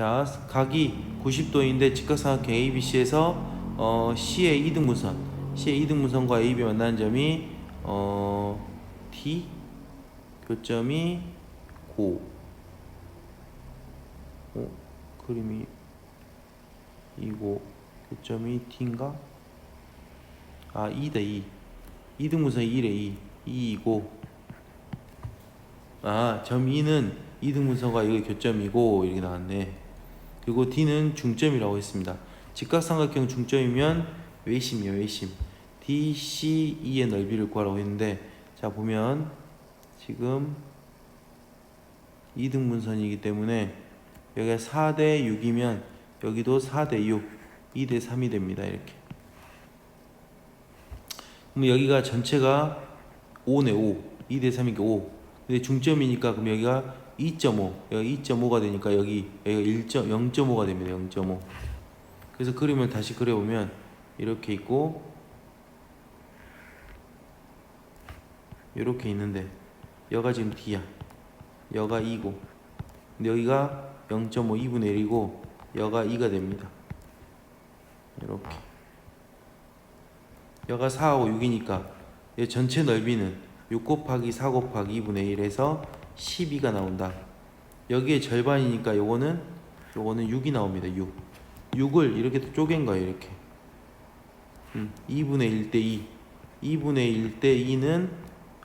자, 각이 90도인데 직각삼각형 ABC에서 어, C의 이등분선, C의 이등분선과 AB 만나는 점이 어, D 교점이 고. 어, 그림이 이고 교점이 D인가? 아, 2다 2. 이등분선이 1에 2. 2이고 아, 점 2는 이등분선과 이거 교점이고 이렇게 나왔네. 그리고 D는 중점이라고 했습니다. 직각삼각형 중점이면 외심이에요, 외심. DCE의 넓이를 구하라고 했는데 자 보면 지금 이등분선이기 때문에 여기가 4대 6이면 여기도 4대 6, 2대 3이 됩니다. 이렇게. 그럼 여기가 전체가 5네 5 2대 3이니까 5 근데 중점이니까 그럼 여기가 2.5 여기 2.5가 되니까 여기 여기가 1. 0.5가 됩니다 0.5 그래서 그림을 다시 그려보면 이렇게 있고 이렇게 있는데 여가 지금 D야. 여가 2고. 근데 여기가 0.5 2분의 1이고 여가 2가 됩니다. 이렇게. 여가 4하고 6이니까 이 전체 넓이는 6 곱하기 4 곱하기 2분의 1에서 12가 나온다. 여기에 절반이니까 요거는 요거는 6이 나옵니다. 6. 6을 이렇게 또 쪼갠 거예요. 이렇게. 음, 2분의 1 대 2. 2분의 1대 2는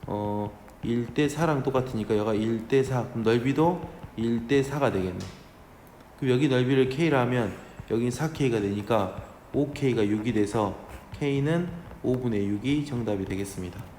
어 1대 4랑 똑같으니까 여가 1대 4. 그럼 넓이도 1대 4가 되겠네. 그럼 여기 넓이를 K라 하면 여긴 4K가 되니까 5K가 6이 돼서 K는 5분의 6이 정답이 되겠습니다.